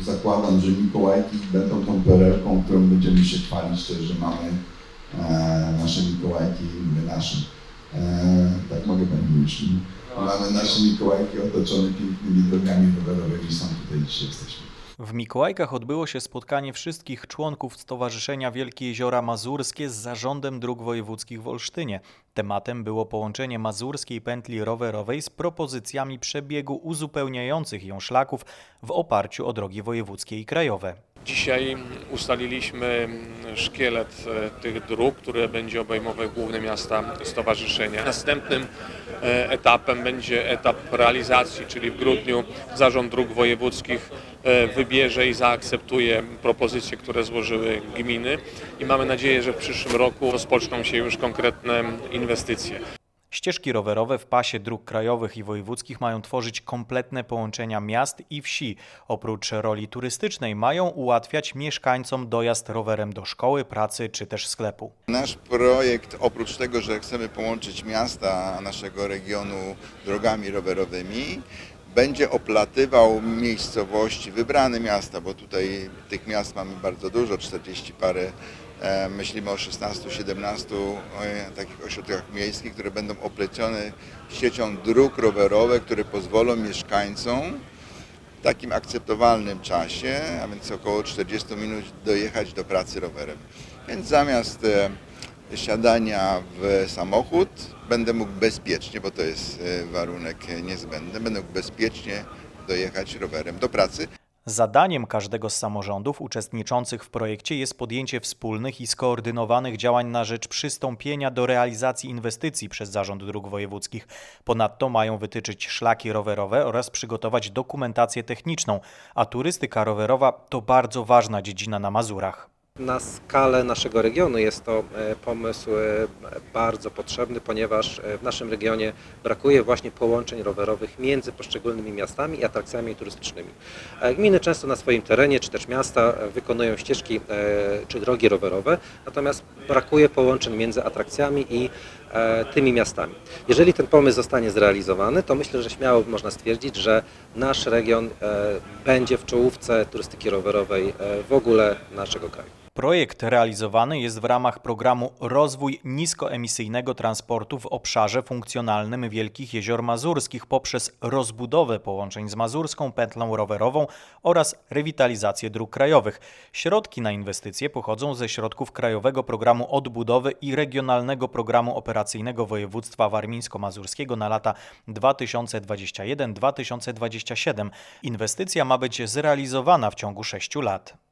zakładam, że Mikołajki będą tą perełką, którą będziemy się chwalić że mamy e, nasze Mikołajki, my nasze. E, tak mogę Pani myśli. Mamy nasze Mikołajki otoczone pięknymi drogami rowerowymi, są tutaj dzisiaj jesteśmy. W Mikołajkach odbyło się spotkanie wszystkich członków Stowarzyszenia Wielkie Jeziora Mazurskie z Zarządem Dróg Wojewódzkich w Olsztynie. Tematem było połączenie mazurskiej pętli rowerowej z propozycjami przebiegu uzupełniających ją szlaków w oparciu o drogi wojewódzkie i krajowe. Dzisiaj ustaliliśmy szkielet e, tych dróg, które będzie obejmował główne miasta stowarzyszenia. Następnym e, etapem będzie etap realizacji, czyli w grudniu Zarząd Dróg Wojewódzkich e, wybierze i zaakceptuje propozycje, które złożyły gminy i mamy nadzieję, że w przyszłym roku rozpoczną się już konkretne inwestycje. Ścieżki rowerowe w pasie dróg krajowych i wojewódzkich mają tworzyć kompletne połączenia miast i wsi. Oprócz roli turystycznej mają ułatwiać mieszkańcom dojazd rowerem do szkoły, pracy czy też sklepu. Nasz projekt, oprócz tego, że chcemy połączyć miasta naszego regionu drogami rowerowymi, będzie oplatywał miejscowości, wybrane miasta, bo tutaj tych miast mamy bardzo dużo, 40 parę. E, Myślimy o 16-17 e, takich ośrodkach miejskich, które będą oplecione siecią dróg rowerowych, które pozwolą mieszkańcom w takim akceptowalnym czasie, a więc około 40 minut dojechać do pracy rowerem. Więc zamiast e, siadania w samochód będę mógł bezpiecznie, bo to jest e, warunek niezbędny, będę mógł bezpiecznie dojechać rowerem do pracy. Zadaniem każdego z samorządów uczestniczących w projekcie jest podjęcie wspólnych i skoordynowanych działań na rzecz przystąpienia do realizacji inwestycji przez Zarząd Dróg Wojewódzkich. Ponadto mają wytyczyć szlaki rowerowe oraz przygotować dokumentację techniczną, a turystyka rowerowa to bardzo ważna dziedzina na Mazurach. Na skalę naszego regionu jest to e, pomysł e, bardzo potrzebny, ponieważ e, w naszym regionie brakuje właśnie połączeń rowerowych między poszczególnymi miastami i atrakcjami turystycznymi. Gminy często na swoim terenie, czy też miasta wykonują ścieżki czy drogi rowerowe, natomiast brakuje połączeń między atrakcjami i tymi miastami. Jeżeli ten pomysł zostanie zrealizowany, to myślę, że śmiało można stwierdzić, że nasz region będzie w czołówce turystyki rowerowej w ogóle naszego kraju. Projekt realizowany jest w ramach programu Rozwój niskoemisyjnego transportu w obszarze funkcjonalnym Wielkich Jezior Mazurskich poprzez rozbudowę połączeń z mazurską pętlą rowerową oraz rewitalizację dróg krajowych. Środki na inwestycje pochodzą ze środków Krajowego Programu Odbudowy i Regionalnego Programu Operacyjnego Województwa Warmińsko-Mazurskiego na lata 2021-2027. Inwestycja ma być zrealizowana w ciągu 6 lat.